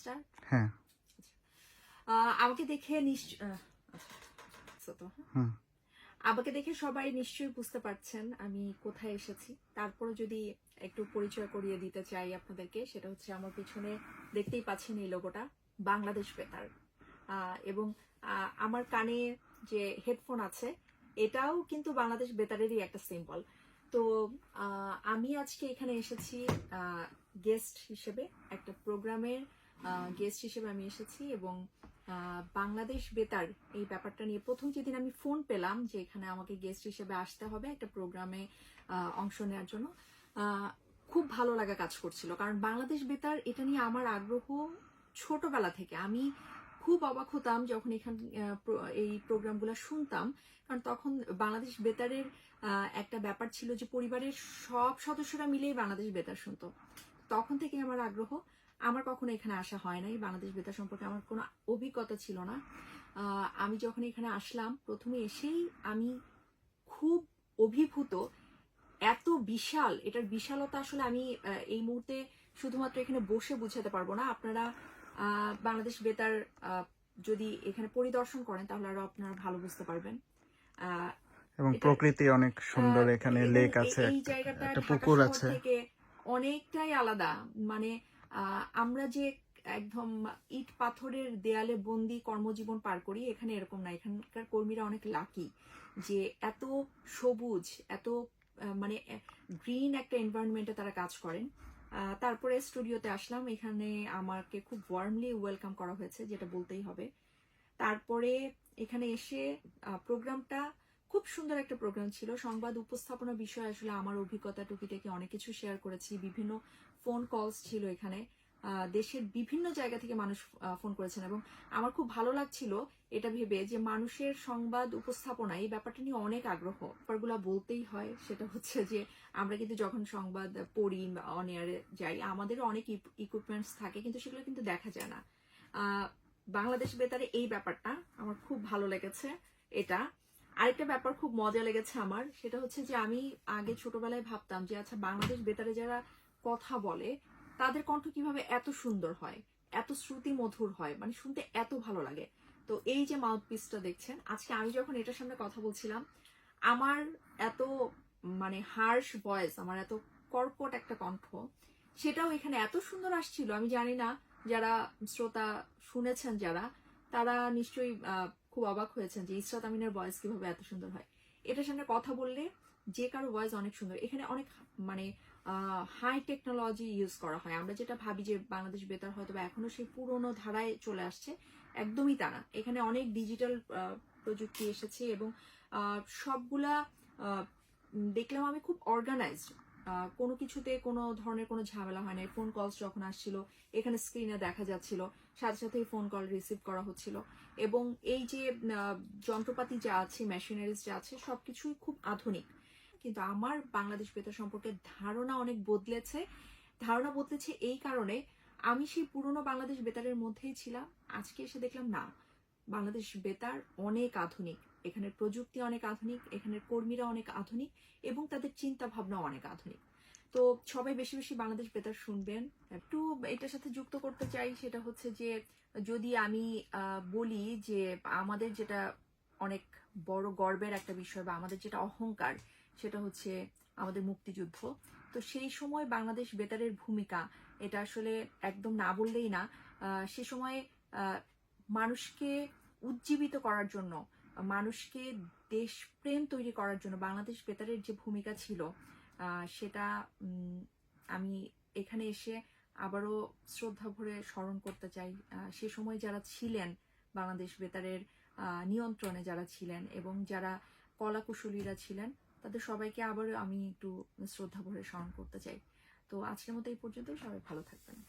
Start হ্যাঁ। আমাকে দেখে নিশ্চয় আচ্ছা আমাকে দেখে সবাই নিশ্চয়ই বুঝতে পারছেন আমি কোথায় এসেছি। তারপরে যদি একটু পরিচয় করিয়ে দিতে চাই আপনাদেরকে সেটা হচ্ছে আমার পিছনে দেখতেই পাচ্ছেন এই লোগোটা বাংলাদেশ বেতার। এবং আমার কানে যে হেডফোন আছে এটাও কিন্তু বাংলাদেশ বেতারেরই একটা সিম্বল। তো আমি আজকে এখানে এসেছি গেস্ট হিসেবে একটা প্রোগ্রামের গেস্ট হিসেবে আমি এসেছি এবং বাংলাদেশ বেতার এই ব্যাপারটা নিয়ে প্রথম যেদিন আমি ফোন পেলাম যে এখানে আমাকে গেস্ট হিসেবে আসতে হবে একটা প্রোগ্রামে অংশ নেওয়ার জন্য খুব ভালো লাগা কাজ করছিল। কারণ বাংলাদেশ বেতার এটা নিয়ে আমার আগ্রহ ছোটবেলা থেকে। আমি খুব অবাক হতাম যখন এখান এই প্রোগ্রামগুলো শুনতাম। কারণ তখন বাংলাদেশ বেতারের একটা ব্যাপার ছিল যে পরিবারের সব সদস্যরা মিলেই বাংলাদেশ বেতার শুনতো। তখন থেকে আমার আগ্রহ। আমার কখনো এখানে আসা হয় নাই। বাংলাদেশ বেতার সম্পর্কে আমার কোনো অভিজ্ঞতা ছিল না। আমি যখন এখানে আসলাম প্রথমে এসেই আমি খুব অভিভূত। এত বিশাল এটার বিশালতা আসলে আমি এই মুহূর্তে শুধুমাত্র এখানে বসে বুঝাতে পারব না। আপনারা আহ, বাংলাদেশ বেতার আহ, যদি এখানে পরিদর্শন করেন তাহলে আরও আপনারা ভালো বুঝতে পারবেন। আহ, এবং প্রকৃতি অনেক সুন্দর এখানে লেক আছে এই একটা- পুকুর আছে। থেকে অনেকটাই আলাদা। মানে আমরা যে একদম ইট পাথরের দেয়ালে বন্দি কর্মজীবন পার করি, এখানে এরকম না। এখানকার কর্মীরা অনেক লাকি যে এত সবুজ, এত মানে গ্রিন একটা এনভায়রনমেন্টে তারা কাজ করেন। তারপরে স্টুডিওতে আসলাম। এখানে আমাকে খুব ওয়ার্মলি ওয়েলকাম করা হয়েছে, যেটা বলতেই হবে। তারপরে এখানে এসে প্রোগ্রামটা খুব সুন্দর একটা প্রোগ্রাম ছিল। সংবাদ উপস্থাপনা বিষয়ে আসলে আমার অভিজ্ঞতা টুকিটাকি অনেক কিছু শেয়ার করেছি। বিভিন্ন ফোন কলস ছিল এখানে। দেশের বিভিন্ন জায়গা থেকে মানুষ ফোন করেছেন এবং আমার খুব ভালো লাগছিল এটা ভেবে যে মানুষের সংবাদ উপস্থাপনা এই ব্যাপারটা নিয়ে অনেক আগ্রহ। ব্যাপারগুলো বলতেই হয়, সেটা হচ্ছে যে আমরা কিন্তু যখন সংবাদ পড়ি অন এয়ারে যাই আমাদেরও অনেক ইকুইপমেন্টস থাকে কিন্তু সেগুলো কিন্তু দেখা যায় না। বাংলাদেশ বেতারে এই ব্যাপারটা আমার খুব ভালো লেগেছে, এটা। আরেকটা ব্যাপার খুব মজা লেগেছে আমার, সেটা হচ্ছে যে আমি আগে ছোটবেলায় ভাবতাম যে আচ্ছা বাংলাদেশ বেতারে যারা কথা বলে, তাদের কণ্ঠ কীভাবে এত সুন্দর হয়, এত শ্রুতি মধুর হয় মানে শুনতে এত ভালো লাগে। তো এই যে মাউথ পিসটা দেখছেন, আজকে আমি যখন এটার সামনে কথা বলছিলাম, আমার এত মানে হার্শ ভয়েস আমার এত কর্কট একটা কণ্ঠ, সেটাও এখানে এত সুন্দর আসছিল, আমি জানি না যারা শ্রোতা শুনেছেন যারা, তারা নিশ্চয়ই খুব অবাক হয়েছেন যে ইসরাত আমিনের ভয়েস কীভাবে এত সুন্দর হয়। এটার সামনে কথা বললে যে কারও ভয়েস অনেক সুন্দর। এখানে অনেক মানে হাই টেকনোলজি ইউজ করা হয়। আমরা যেটা ভাবি যে বাংলাদেশ বেতার হয়তো বা এখনও সেই পুরোনো ধারায় চলে আসছে, একদমই তা না। এখানে অনেক ডিজিটাল প্রযুক্তি এসেছে এবং সবগুলা দেখলাম আমি খুব অর্গানাইজড কোনো কিছুতে কোনো ধরনের কোনো ঝামেলা হয় না ফোন কলস যখন আসছিল, এখানে স্ক্রিনে দেখা যাচ্ছিল, সাথে সাথেই ফোন কল রিসিভ করা হচ্ছিল। এবং এই যে যন্ত্রপাতি যা আছে মেশিনারিজ যা আছে সব কিছুই খুব আধুনিক। কিন্তু আমার বাংলাদেশ বেতার সম্পর্কে ধারণা অনেক বদলেছে। ধারণা বদলেছে এই কারণে আমি সেই পুরনো বাংলাদেশ বেতারের মধ্যেই ছিলাম। আজকে এসে দেখলাম, না, বাংলাদেশ বেতার অনেক আধুনিক। এখানের প্রযুক্তি অনেক আধুনিক, এখানের কর্মীরা অনেক আধুনিক এবং তাদের চিন্তা ভাবনা অনেক আধুনিক। তো সবাই বেশি বেশি বাংলাদেশ বেতার শুনবেন। একটু এটার সাথে যুক্ত করতে চাই সেটা হচ্ছে যে, যদি আমি বলি যে আমাদের যেটা অনেক বড় গর্বের একটা বিষয় বা আমাদের যেটা অহংকার সেটা হচ্ছে আমাদের মুক্তিযুদ্ধ। তো সেই সময় বাংলাদেশ বেতারের ভূমিকা এটা আসলে একদম না বললেই না। সে সময় মানুষকে উজ্জীবিত করার জন্য মানুষকে দেশপ্রেম তৈরি করার জন্য বাংলাদেশ বেতারের যে ভূমিকা ছিল সেটা আমি এখানে এসে আবারও শ্রদ্ধা ভরে স্মরণ করতে চাই। সে সময় যারা ছিলেন বাংলাদেশ বেতারের নিয়ন্ত্রণে যারা ছিলেন এবং যারা কলাকুশলীরা ছিলেন, তাদের সবাইকে আবারও আমি একটু শ্রদ্ধা ভরে স্মরণ করতে চাই। তো আজকের মতো এই পর্যন্তই। সবাই ভালো থাকবেন।